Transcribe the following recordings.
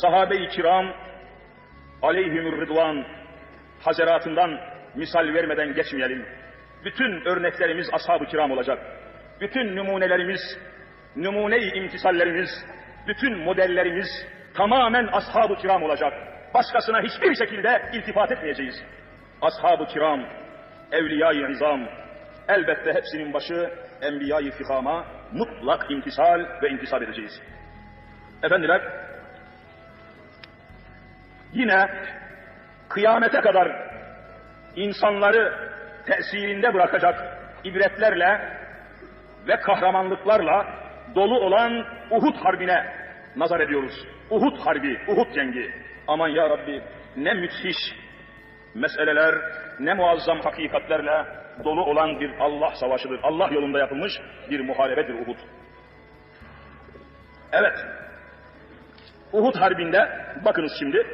sahabe-i kiram aleyhimür rıdvan hazaratından misal vermeden geçmeyelim. Bütün örneklerimiz ashab-ı kiram olacak. Bütün numunelerimiz, numune-i imtisallerimiz, bütün modellerimiz tamamen ashab-ı kiram olacak. Başkasına hiçbir şekilde iltifat etmeyeceğiz. Ashab-ı kiram, evliya-i izam, elbette hepsinin başı enbiya-i fikama mutlak imtisal ve intisap edeceğiz. Efendiler, yine kıyamete kadar insanları tesirinde bırakacak ibretlerle ve kahramanlıklarla dolu olan Uhud Harbi'ne nazar ediyoruz. Uhud Harbi, Uhud Cengi. Aman ya Rabbi ne müthiş meseleler, ne muazzam hakikatlerle dolu olan bir Allah savaşıdır. Allah yolunda yapılmış bir muharebedir Uhud. Evet, Uhud Harbi'nde bakınız şimdi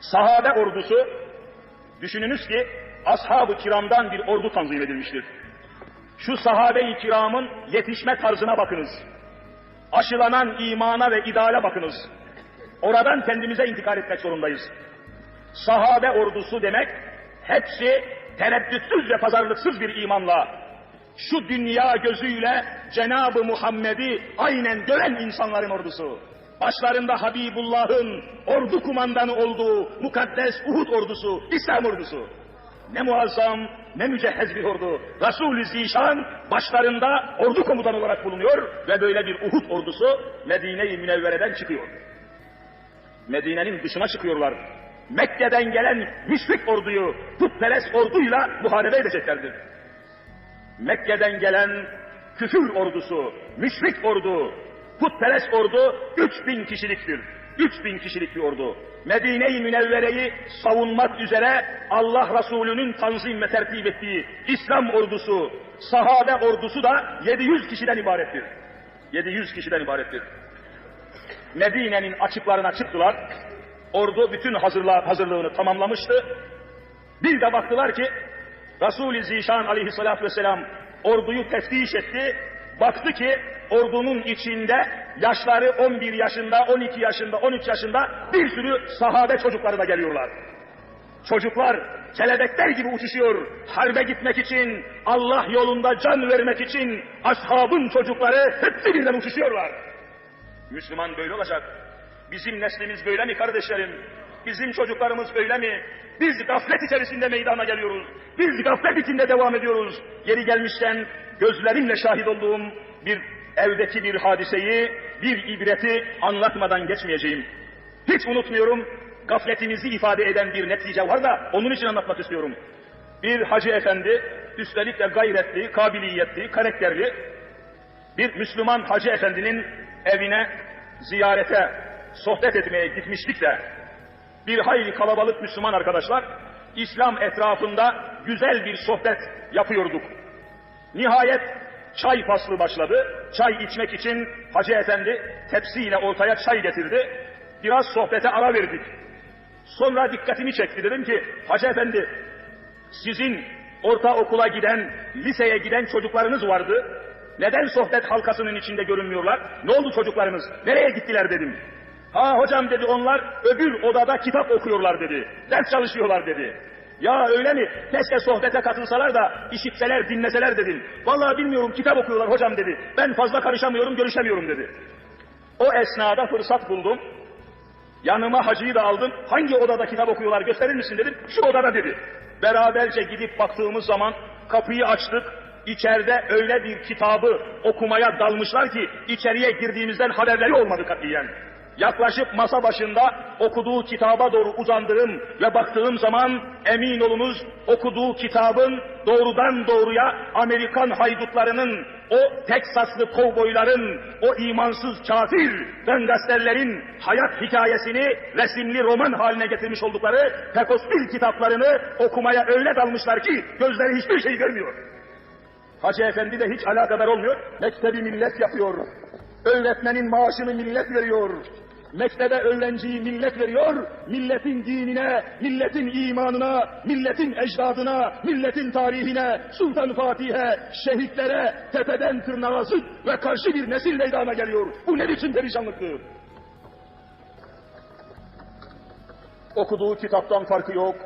sahabe ordusu düşününüz ki ashab-ı kiramdan bir ordu tanzim edilmiştir. Şu sahabe-i kiramın yetişme tarzına bakınız. Aşılanan imana ve ideale bakınız. Oradan kendimize intikal etmek zorundayız. Sahabe ordusu demek hepsi tereddütsüz ve pazarlıksız bir imanla şu dünya gözüyle Cenab-ı Muhammed'i aynen gören insanların ordusu. Başlarında Habibullah'ın ordu kumandanı olduğu mukaddes Uhud ordusu, İslam ordusu. Ne muazzam, ne mücehhez bir ordu. Resul-i Zişan başlarında ordu komutanı olarak bulunuyor ve böyle bir Uhud ordusu Medine-i Münevvere'den çıkıyor. Medine'nin dışına çıkıyorlar. Mekke'den gelen müşrik orduyu putperest orduyla muharebe edeceklerdir. Mekke'den gelen küfür ordusu, müşrik ordu, putperest ordu 3000 kişiliktir. 3000 kişilik bir ordu. Medine-i Münevvere'yi savunmak üzere Allah Resulü'nün tanzim ve tertip ettiği İslam ordusu, sahabe ordusu da 700 kişiden ibarettir. 700 kişiden ibarettir. Medine'nin açıklarına çıktılar. Ordu bütün hazırla, hazırlığını tamamlamıştı. Bir de baktılar ki Resul-i Zişan aleyhissalatü vesselam orduyu teftiş etti. Baktı ki ordunun içinde yaşları 11 yaşında, 12 yaşında, 13 yaşında bir sürü sahabe çocukları da geliyorlar. Çocuklar kelebekler gibi uçuşuyor. Harbe gitmek için, Allah yolunda can vermek için ashabın çocukları hepsi birden uçuşuyorlar. Müslüman böyle olacak. Bizim neslimiz böyle mi kardeşlerim? Bizim çocuklarımız böyle mi? Biz gaflet içerisinde meydana geliyoruz. Biz gaflet içinde devam ediyoruz. Yeri gelmişken gözlerimle şahit olduğum bir evdeki bir hadiseyi, bir ibreti anlatmadan geçmeyeceğim. Hiç unutmuyorum, gafletimizi ifade eden bir netice var da onun için anlatmak istiyorum. Bir hacı efendi, üstelik de gayretli, kabiliyetli, karakterli bir Müslüman hacı efendinin evine ziyarete, sohbet etmeye gitmiştik de bir hayli kalabalık Müslüman arkadaşlar İslam etrafında güzel bir sohbet yapıyorduk. Nihayet çay faslı başladı. Çay içmek için Hacı Efendi tepsiyle ortaya çay getirdi. Biraz sohbete ara verdik. Sonra dikkatimi çekti. Dedim ki Hacı Efendi sizin ortaokula giden, liseye giden çocuklarınız vardı. Neden sohbet halkasının içinde görünmüyorlar? Ne oldu çocuklarınız? Nereye gittiler dedim. Ha hocam dedi onlar öbür odada kitap okuyorlar dedi. Ders çalışıyorlar dedi. Ya öyle mi? Keşke sohbete katılsalar da işitseler, dinleseler dedim. Vallahi bilmiyorum kitap okuyorlar hocam dedi. Ben fazla karışamıyorum, görüşemiyorum dedi. O esnada fırsat buldum. Yanıma hacıyı da aldım. Hangi odada kitap okuyorlar gösterir misin dedim. Şu odada dedi. Beraberce gidip baktığımız zaman kapıyı açtık. İçeride öyle bir kitabı okumaya dalmışlar ki içeriye girdiğimizden haberleri olmadı katiyen. Yaklaşıp masa başında okuduğu kitaba doğru uzandığım ve baktığım zaman emin olunuz okuduğu kitabın doğrudan doğruya Amerikan haydutlarının, o Teksaslı kovboyların, o imansız kafir gangsterlerin hayat hikayesini resimli roman haline getirmiş oldukları Tekospil kitaplarını okumaya öyle dalmışlar ki gözleri hiçbir şey görmüyor. Hacı Efendi de hiç alakadar olmuyor. Mektebi millet yapıyor. Öğretmenin maaşını millet veriyor. Mektebe öğrenciyi millet veriyor, milletin dinine, milletin imanına, milletin ecdadına, milletin tarihine, Sultan Fatih'e, şehitlere, tepeden tırnağa zıt ve karşı bir nesil meydana geliyor. Bu ne biçim perişanlıktır? Okuduğu kitaptan farkı yok.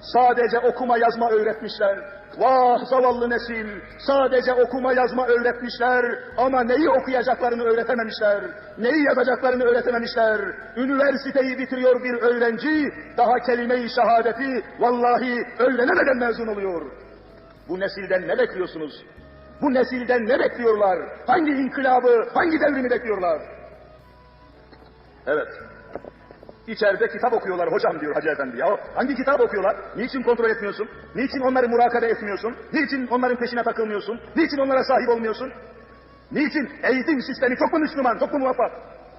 Sadece okuma yazma öğretmişler. Vah zavallı nesil, sadece okuma yazma öğretmişler ama neyi okuyacaklarını öğretememişler, neyi yazacaklarını öğretememişler. Üniversiteyi bitiriyor bir öğrenci, daha kelime-i şehadeti vallahi öğrenemeden mezun oluyor. Bu nesilden ne bekliyorsunuz? Bu nesilden ne bekliyorlar? Hangi inkılabı, hangi devrimi bekliyorlar? Evet, İçeride kitap okuyorlar hocam diyor Hacı Efendi. Ya hangi kitap okuyorlar? Niçin kontrol etmiyorsun? Niçin onları murakabe etmiyorsun? Niçin onların peşine takılmıyorsun? Niçin onlara sahip olmuyorsun? Niçin? Eğitim sistemi çok mu Müslüman, çok mu muvaffak?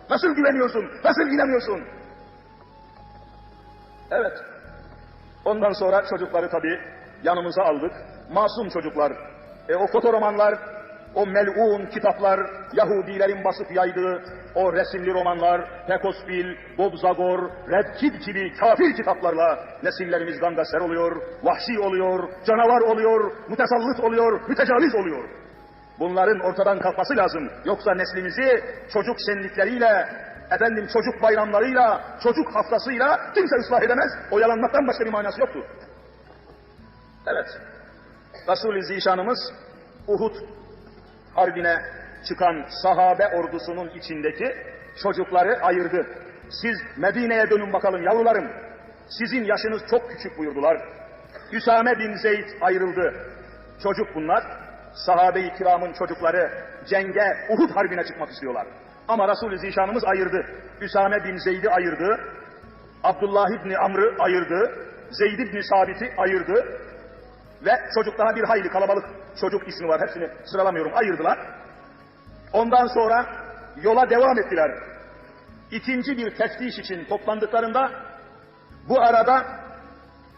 Nasıl güveniyorsun? Nasıl inanıyorsun? Evet. Ondan sonra çocukları tabii yanımıza aldık. Masum çocuklar. E, o fotoromanlar o melun kitaplar, Yahudilerin basıp yaydığı o resimli romanlar, Pekospil, Bob Zagor, Red Kid gibi kafir kitaplarla nesillerimiz gangaser oluyor, vahşi oluyor, canavar oluyor, mütesallıt oluyor, mütecaviz oluyor. Bunların ortadan kalkması lazım. Yoksa neslimizi çocuk şenlikleriyle, efendim çocuk bayramlarıyla, çocuk haftasıyla kimse ıslah edemez. Oyalanmaktan başka bir manası yoktur. Evet. Resul-i Zişanımız Uhud harbine çıkan sahabe ordusunun içindeki çocukları ayırdı. Siz Medine'ye dönün bakalım yavrularım. Sizin yaşınız çok küçük buyurdular. Üsame bin Zeyd ayrıldı. Çocuk bunlar. Sahabe-i kiramın çocukları cenge, Uhud harbine çıkmak istiyorlar. Ama Resul-i Zişanımız ayırdı. Üsame bin Zeyd'i ayırdı. Abdullah İbni Amr'ı ayırdı. Zeyd İbni Sabit'i ayırdı. Ve çocuk daha bir hayli kalabalık çocuk ismi var. Hepsini sıralamıyorum. Ayırdılar. Ondan sonra yola devam ettiler. İkinci bir teftiş için toplandıklarında bu arada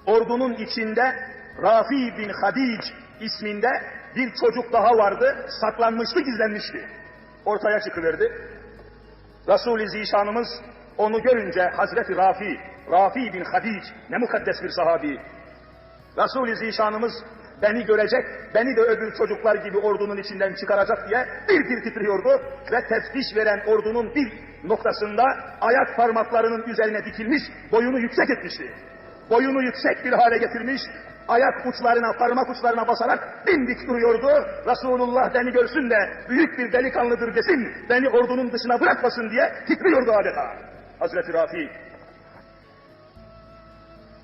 ordunun içinde Rafi bin Hadic isminde bir çocuk daha vardı. Saklanmıştı, gizlenmişti. Ortaya çıkıverdi. Resul-i Zişanımız onu görünce Hazreti Rafi, Rafi bin Hadic ne mukaddes bir sahabi. Resul-i Zişanımız beni görecek, beni de öbür çocuklar gibi ordunun içinden çıkaracak diye bir bir titriyordu ve teftiş veren ordunun bir noktasında ayak parmaklarının üzerine dikilmiş, boyunu yüksek etmişti. Boyunu yüksek bir hale getirmiş, ayak uçlarına, parmak uçlarına basarak dimdik duruyordu. Resulullah beni görsün de büyük bir delikanlıdır desin, beni ordunun dışına bırakmasın diye titriyordu adeta. Hazreti Rafi.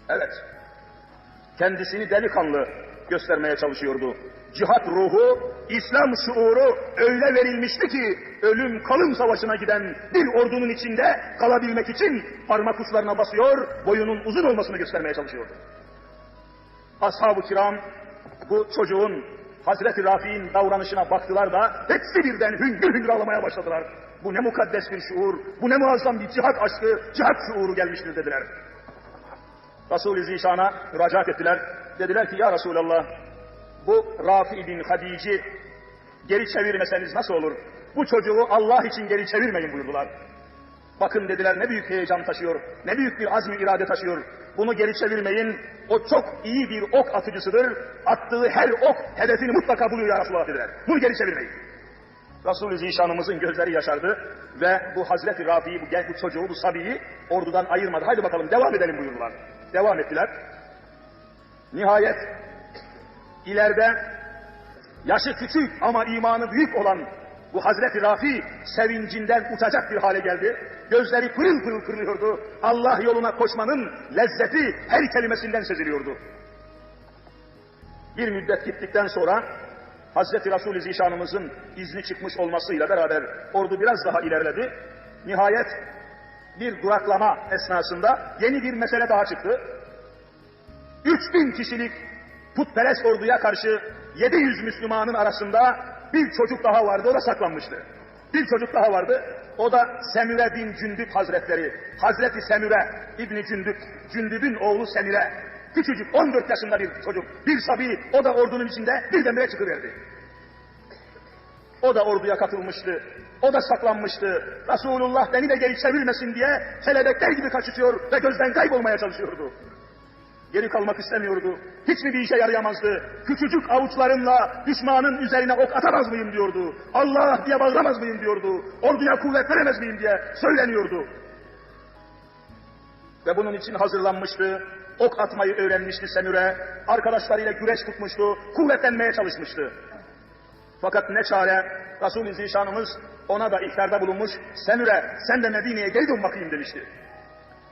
Evet, kendisini delikanlı göstermeye çalışıyordu. Cihat ruhu, İslam şuuru öyle verilmişti ki ölüm kalım savaşına giden bir ordunun içinde kalabilmek için parmak uçlarına basıyor, boyunun uzun olmasını göstermeye çalışıyordu. Ashab-ı kiram bu çocuğun Hazreti Rafi'nin davranışına baktılar da hepsi birden hüngür hüngür ağlamaya başladılar. Bu ne mukaddes bir şuur, bu ne muazzam bir cihat aşkı, cihat şuuru gelmiştir dediler. Resul-i Zişan'a müracaat ettiler. Dediler ki ya Resulallah bu Rafi bin Hadici geri çevirmeseniz nasıl olur? Bu çocuğu Allah için geri çevirmeyin buyurdular. Bakın dediler ne büyük heyecan taşıyor, ne büyük bir azmi irade taşıyor. Bunu geri çevirmeyin, o çok iyi bir ok atıcısıdır. Attığı her ok hedefini mutlaka buluyor ya Resulallah dediler. Bunu geri çevirmeyin. Resul-i Zişanımızın gözleri yaşardı ve bu Hazreti Rafi'yi, bu, bu çocuğu, bu Sabi'yi ordudan ayırmadı. Haydi bakalım devam edelim buyurdular. Devam ettiler. Nihayet ileride yaşı küçük ama imanı büyük olan bu Hazreti Rafi sevincinden uçacak bir hale geldi. Gözleri pırıl pırıl kırılıyordu. Allah yoluna koşmanın lezzeti her kelimesinden seziliyordu. Bir müddet gittikten sonra Hazreti Resul-i Zişanımızın izni çıkmış olmasıyla beraber ordu biraz daha ilerledi. Nihayet bir duraklama esnasında yeni bir mesele daha çıktı. 3000 kişilik putperest orduya karşı 700 Müslümanın arasında bir çocuk daha vardı, o da saklanmıştı. Bir çocuk daha vardı, o da Semüre bin Cündüp Hazretleri. Hazreti Semüre İbni Cündüp, Cündüp'ün oğlu Semüre. Küçücük 14 yaşında bir çocuk, bir sabi, o da ordunun içinde birdenbire çıkıverdi. O da orduya katılmıştı. O da saklanmıştı. Resulullah beni de geri çevirmesin diye kelebekler gibi kaçışıyor ve gözden kaybolmaya çalışıyordu. Geri kalmak istemiyordu. Hiç mi bir işe yarayamazdı? Küçücük avuçlarımla düşmanın üzerine ok atamaz mıyım diyordu. Allah diye bağıramaz mıyım diyordu. Orduya kuvvet veremez miyim diye söyleniyordu. Ve bunun için hazırlanmıştı. Ok atmayı öğrenmişti Semüre. Arkadaşlarıyla güreş tutmuştu. Kuvvetlenmeye çalışmıştı. Fakat ne çare Resul-i Zişanımız ona da ihtarda bulunmuş. Semüre sen de Medine'ye geri bakayım demişti.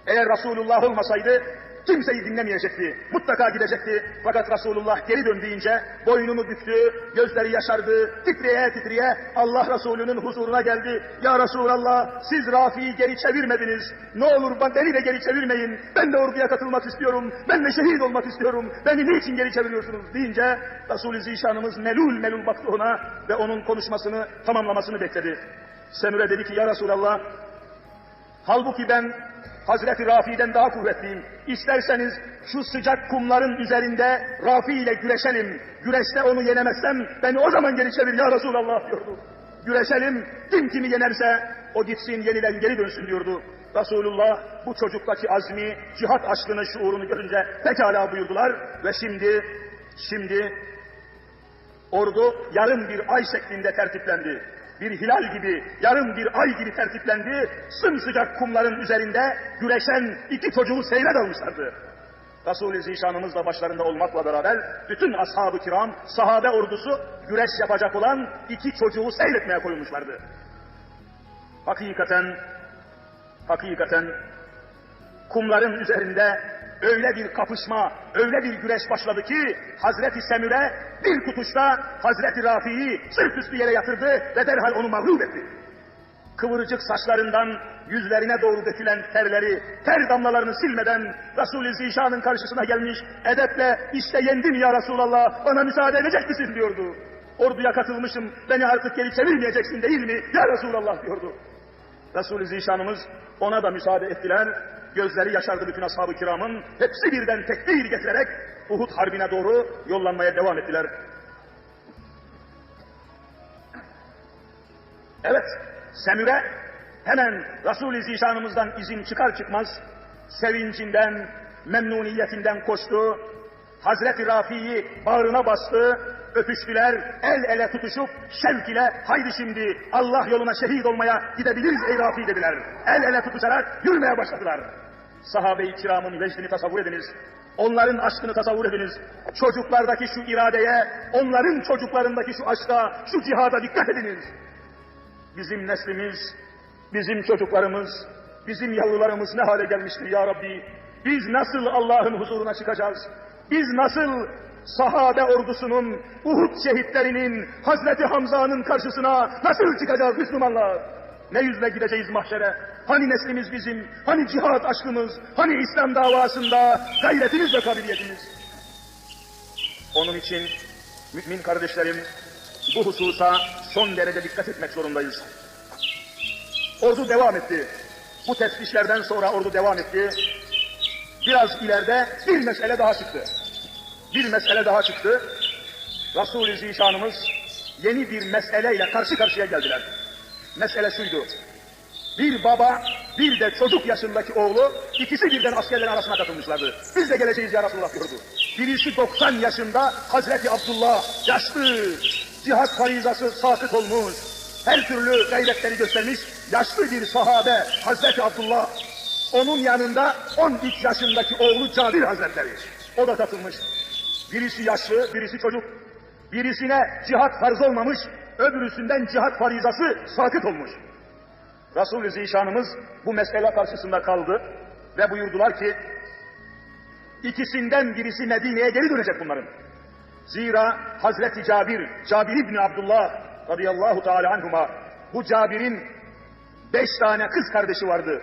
Eğer Resulullah olmasaydı kimseyi dinlemeyecekti. Mutlaka gidecekti. Fakat Resulullah geri dön deyince boynunu büktü, gözleri yaşardı, titreye titreye Allah Resulü'nün huzuruna geldi. Ya Resulallah siz Rafi'yi geri çevirmediniz. Ne olur ben- beni de geri çevirmeyin. Ben de orduya katılmak istiyorum. Ben de şehit olmak istiyorum. Beni niçin geri çeviriyorsunuz deyince Resul-i Zişanımız melul melul baktı ona ve onun konuşmasını tamamlamasını bekledi. Semüre dedi ki ya Resulallah Halbuki ben Hazreti Rafi'den daha kuvvetliyim. İsterseniz şu sıcak kumların üzerinde Rafi ile güreşelim. Güreşte onu yenemezsem beni o zaman geri çevir ya Resulallah diyordu. Güreşelim, kim kimi yenerse o gitsin yeniden geri dönsün diyordu. Resulullah bu çocuktaki azmi, cihat aşkını, şuurunu görünce pekala buyurdular ve şimdi, şimdi Ordu yarım bir ay şeklinde tertiplendi. Bir hilal gibi, yarım bir ay gibi tertiplendi. Sımsıcak kumların üzerinde güreşen iki çocuğu seyre dalmışlardı. Resul-i Zişanımız da başlarında olmakla beraber bütün ashab-ı kiram, sahabe ordusu güreş yapacak olan iki çocuğu seyretmeye koyulmuşlardı. Hakikaten, hakikaten kumların üzerinde öyle bir kapışma, öyle bir güreş başladı ki Hazreti Semüre bir tutuşta Hazreti Rafi'yi sırt üstü yere yatırdı ve derhal onu mağlup etti. Kıvırcık saçlarından yüzlerine doğru dökülen terleri, ter damlalarını silmeden Resul-i Zişan'ın karşısına gelmiş, edeple işte yendim ya Resulallah, bana müsaade edecek misin diyordu. Orduya katılmışım, beni artık geri çevirmeyeceksin değil mi ya Resulallah diyordu. Resul-i Zişanımız ona da müsaade ettiler. Gözleri yaşardı bütün ashab-ı kiramın. Hepsi birden tekbir getirerek Uhud harbine doğru yollanmaya devam ettiler. Evet, Semüre hemen Resul-i Zişanımızdan izin çıkar çıkmaz sevincinden, memnuniyetinden koştu. Hazreti Rafi'yi bağrına bastı, öpüştüler, el ele tutuşup şevk ile haydi şimdi Allah yoluna şehit olmaya gidebiliriz ey Rafi dediler. El ele tutuşarak yürümeye başladılar. Sahabe-i kiramın vecdini tasavvur ediniz. Onların aşkını tasavvur ediniz. Çocuklardaki şu iradeye, onların çocuklarındaki şu aşka, şu cihada dikkat ediniz. Bizim neslimiz, bizim çocuklarımız, bizim yavrularımız ne hale gelmiştir ya Rabbi? Biz nasıl Allah'ın huzuruna çıkacağız? Biz nasıl sahabe ordusunun, Uhud şehitlerinin, Hazreti Hamza'nın karşısına nasıl çıkacağız Müslümanlar? Ne yüzle gideceğiz mahşere? Hani neslimiz bizim, hani cihat aşkımız, hani İslam davasında gayretimiz ve kabiliyetimiz? Onun için mümin kardeşlerim bu hususa son derece dikkat etmek zorundayız. Ordu devam etti. Bu teftişlerden sonra ordu devam etti. Biraz ileride bir mesele daha çıktı. Bir mesele daha çıktı. Resul-i Zişanımız yeni bir meseleyle karşı karşıya geldiler. Mesele şuydu. Bir baba, bir de çocuk yaşındaki oğlu, ikisi birden askerlerin arasına katılmışlardı. Biz de geleceğiz ya Resulullah diyordu. Birisi 90 yaşında Hazreti Abdullah, yaşlı, cihat farizası sakıt olmuş, her türlü gayretleri göstermiş, yaşlı bir sahabe Hazreti Abdullah. Onun yanında 13 yaşındaki oğlu Cabir Hazretleri. O da katılmış. Birisi yaşlı, birisi çocuk. Birisine cihat farz olmamış, öbürüsünden cihat farizası sakıt olmuş. Resul-i Zişanımız bu mesele karşısında kaldı ve buyurdular ki ikisinden birisi Medine'ye geri dönecek bunların. Zira Hazreti Cabir, Cabir İbni Abdullah radıyallahu teala anhuma bu Cabir'in beş tane kız kardeşi vardı.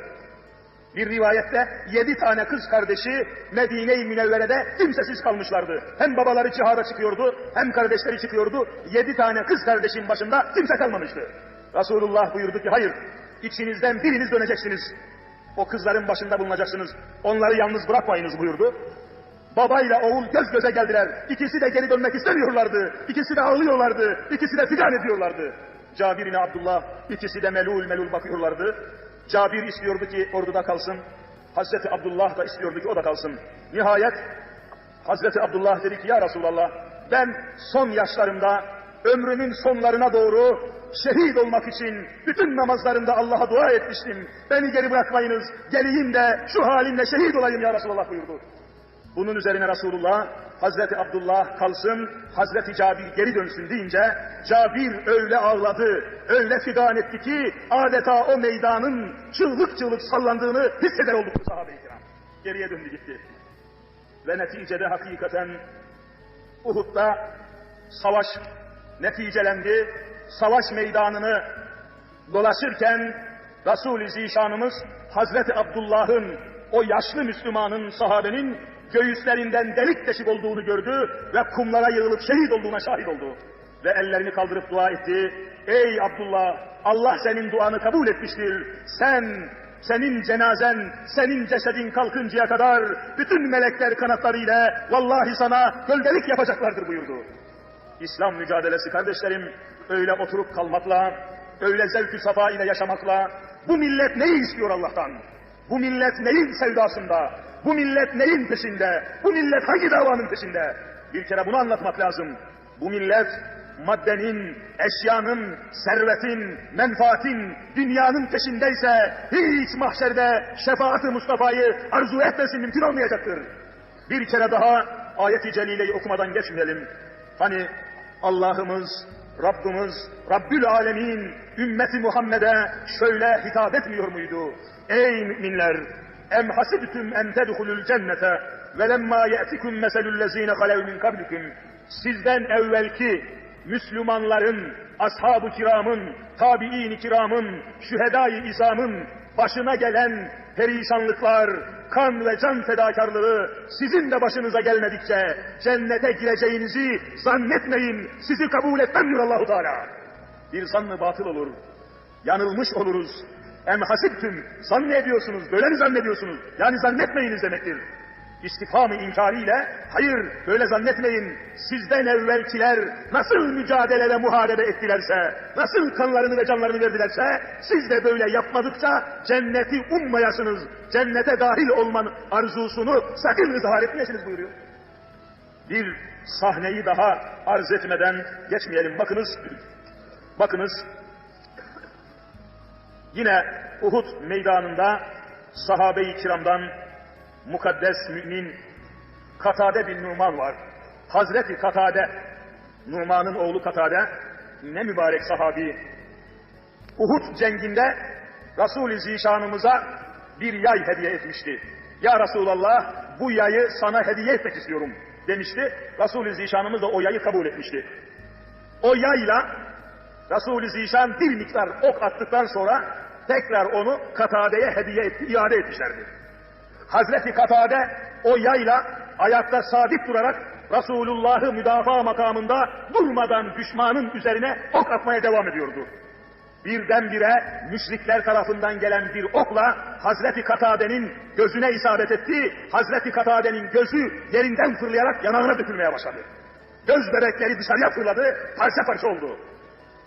Bir rivayette yedi tane kız kardeşi Medine-i Münevvere'de kimsesiz kalmışlardı. Hem babaları cihada çıkıyordu, hem kardeşleri çıkıyordu. Yedi tane kız kardeşin başında kimse kalmamıştı. Resulullah buyurdu ki hayır, içinizden biriniz döneceksiniz. O kızların başında bulunacaksınız. Onları yalnız bırakmayınız buyurdu. Babayla oğul göz göze geldiler. İkisi de geri dönmek istemiyorlardı. İkisi de ağlıyorlardı. İkisi de figan ediyorlardı. Cabir ile Abdullah ikisi de melul melul bakıyorlardı. Cabir istiyordu ki orduda kalsın. Hazreti Abdullah da istiyordu ki o da kalsın. Nihayet Hazreti Abdullah dedi ki ya Resulallah ben son yaşlarımda ömrümün sonlarına doğru şehit olmak için bütün namazlarımda Allah'a dua etmiştim. Beni geri bırakmayınız, geleyim de şu halimle şehit olayım ya Resulallah buyurdu. Bunun üzerine Resulullah Hazreti Abdullah kalsın, Hazreti Cabir geri dönsün deyince Cabir öyle ağladı, öyle figan etti ki adeta o meydanın çığlık çığlık sallandığını hisseder olduk sahabe-i kiram. Geriye döndü gitti. Ve neticede hakikaten Uhud'da savaş neticelendi. Savaş meydanını dolaşırken Resul-i Zişanımız Hazreti Abdullah'ın o yaşlı Müslümanın, sahabenin göğüslerinden delik deşik olduğunu gördü ve kumlara yığılıp şehit olduğuna şahit oldu. Ve ellerini kaldırıp dua etti. Ey Abdullah, Allah senin duanı kabul etmiştir. Sen, senin cenazen, senin cesedin kalkıncaya kadar bütün melekler kanatlarıyla vallahi sana gölgelik yapacaklardır buyurdu. İslam mücadelesi kardeşlerim öyle oturup kalmakla, öyle zevk-ü safa ile yaşamakla bu millet neyi istiyor Allah'tan? Bu millet neyin sevdasında? Bu millet neyin peşinde? Bu millet hangi davanın peşinde? Bir kere bunu anlatmak lazım. Bu millet maddenin, eşyanın, servetin, menfaatin, dünyanın peşindeyse hiç mahşerde şefaat-ı Mustafa'yı arzu etmesi mümkün olmayacaktır. Bir kere daha ayet-i celileyi okumadan geçmeyelim. Hani Allah'ımız, Rabbimiz, Rabbül Alemin, ümmeti Muhammed'e şöyle hitap etmiyor muydu? Ey müminler! Em hasibtum en tedhulul cennete ve lemma ye'tikum meselüllezine halev min kablikum. Sizden evvelki Müslümanların, ashab-ı kiramın, tabi'in-i kiramın, şühedai izamın başına gelen perişanlıklar, kan ve can fedakarlığı sizin de başınıza gelmedikçe cennete gireceğinizi zannetmeyin. Sizi kabul etmem diyor Allahu Teala. Bir zannı batıl olur. Yanılmış oluruz. Em hasiptüm. Zannediyorsunuz. Böyle mi zannediyorsunuz? Yani zannetmeyiniz demektir. İstifham-ı inkariyle hayır böyle zannetmeyin sizden evvelkiler nasıl mücadele ve muharebe ettilerse nasıl kanlarını ve canlarını verdilerse siz de böyle yapmadıkça cenneti ummayasınız cennete dahil olmanın arzusunu sakın ızhar etmeyesiniz buyuruyor. Bir sahneyi daha arz etmeden geçmeyelim bakınız bakınız yine Uhud meydanında sahabe-i kiramdan mukaddes mümin Katade bin Numan var. Hazreti Katade, Numan'ın oğlu Katade, ne mübarek sahabi. Uhud cenginde Resul-i Zişanımıza bir yay hediye etmişti. Ya Resulallah bu yayı sana hediye etmek istiyorum demişti. Resul-i Zişanımız da o yayı kabul etmişti. O yayla Resul-i Zişan bir miktar ok attıktan sonra tekrar onu Katade'ye hediye etti, iade etmişlerdi. Hazreti Katade o yayla ayakta sabit durarak Resulullah'ı müdafaa makamında durmadan düşmanın üzerine ok atmaya devam ediyordu. Birdenbire müşrikler tarafından gelen bir okla Hazreti Katade'nin gözüne isabet etti. Hazreti Katade'nin gözü yerinden fırlayarak yanağına dökülmeye başladı. Göz bebekleri dışarıya fırladı, parça parça oldu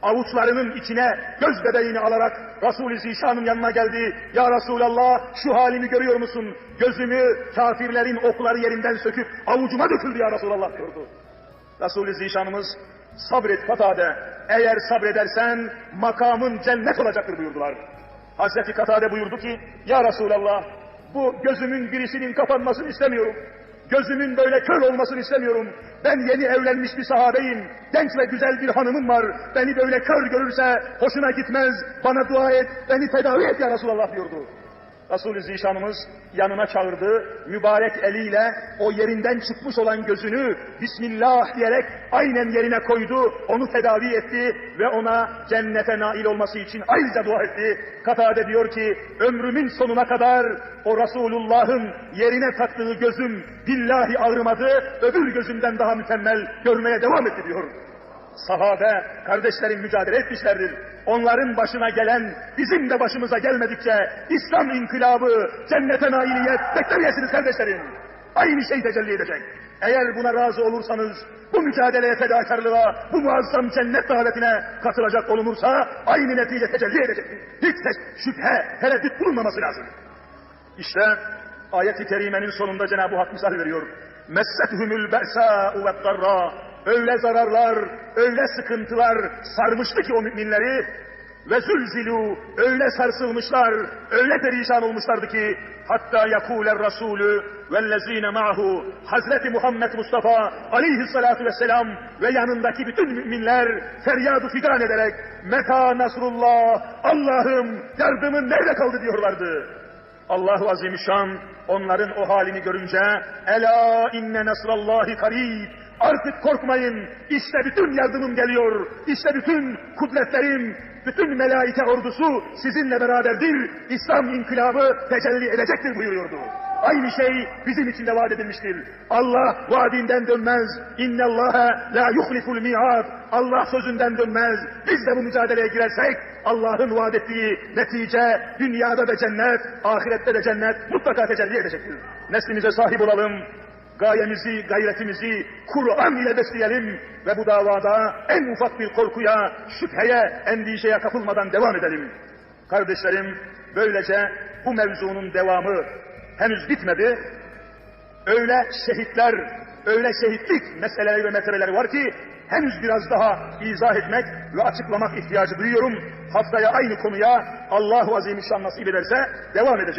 avuçlarının içine göz bebeğini alarak Resul-i Zişan'ın yanına geldi. Ya Resulallah şu halimi görüyor musun? Gözümü kafirlerin okları yerinden söküp avucuma döküldü ya Resulallah diyordu. Resul-i Zişan'ımız sabret Katade. Eğer sabredersen makamın cennet olacaktır buyurdular. Hazreti Katade buyurdu ki Ya Resulallah bu gözümün birisinin kapanmasını istemiyorum. Gözümün böyle kör olmasını istemiyorum. Ben yeni evlenmiş bir sahabeyim. Genç ve güzel bir hanımım var. Beni böyle kör görürse hoşuna gitmez. Bana dua et, beni tedavi et ya Resulallah diyordu. Resul-i Zişanımız yanına çağırdı, mübarek eliyle o yerinden çıkmış olan gözünü Bismillah diyerek aynen yerine koydu, onu tedavi etti ve ona cennete nail olması için ayrıca dua etti. Katade diyor ki, ömrümün sonuna kadar o Resulullah'ın yerine taktığı gözüm billahi ağrımadı, öbür gözümden daha mükemmel görmeye devam etti diyor. Sahabe, kardeşlerim mücadele etmişlerdir. Onların başına gelen, bizim de başımıza gelmedikçe İslam inkılabı, cennete nailiyet beklemeyesiniz kardeşlerim. Aynı şey tecelli edecek. Eğer buna razı olursanız, bu mücadeleye fedakarlığa, bu muazzam cennet davetine katılacak olunursa aynı netice tecelli edecektir. Hiç tes- şüphe, tereddüt bulunmaması lazım. İşte ayet-i kerimenin sonunda Cenab-ı Hak misal veriyor. Bersâ'u ve darra. Öyle zararlar, öyle sıkıntılar sarmıştı ki o müminleri. Ve zülzilu öyle sarsılmışlar, öyle perişan olmuşlardı ki hatta yakuler rasulü vellezine ma'hu Hazreti Muhammed Mustafa aleyhissalatu vesselam ve yanındaki bütün müminler feryadu figan ederek meta nasrullah Allah'ım yardımın nerede kaldı? diyorlardı. Allahu Azimüşşan onların o halini görünce Ela inne nasrallahi karib Artık korkmayın. İşte bütün yardımım geliyor. İşte bütün kudretlerim, bütün melaike ordusu sizinle beraberdir. İslam inkılabı tecelli edecektir buyuruyordu. Aynı şey bizim için de vaat edilmiştir. Allah vaadinden dönmez. İnne Allaha la yuhliful mi'ad. Allah sözünden dönmez. Biz de bu mücadeleye girersek Allah'ın vaat ettiği netice dünyada da cennet, ahirette de cennet mutlaka tecelli edecektir. Neslimize sahip olalım. Gayemizi, gayretimizi Kur'an ile besleyelim ve bu davada en ufak bir korkuya, şüpheye, endişeye kapılmadan devam edelim. Kardeşlerim, böylece bu mevzunun devamı henüz bitmedi. Öyle şehitler, öyle şehitlik meseleleri ve meseleleri var ki henüz biraz daha izah etmek ve açıklamak ihtiyacı duyuyorum. Haftaya aynı konuya Allahu Azimüşşan nasip ederse devam edeceğiz.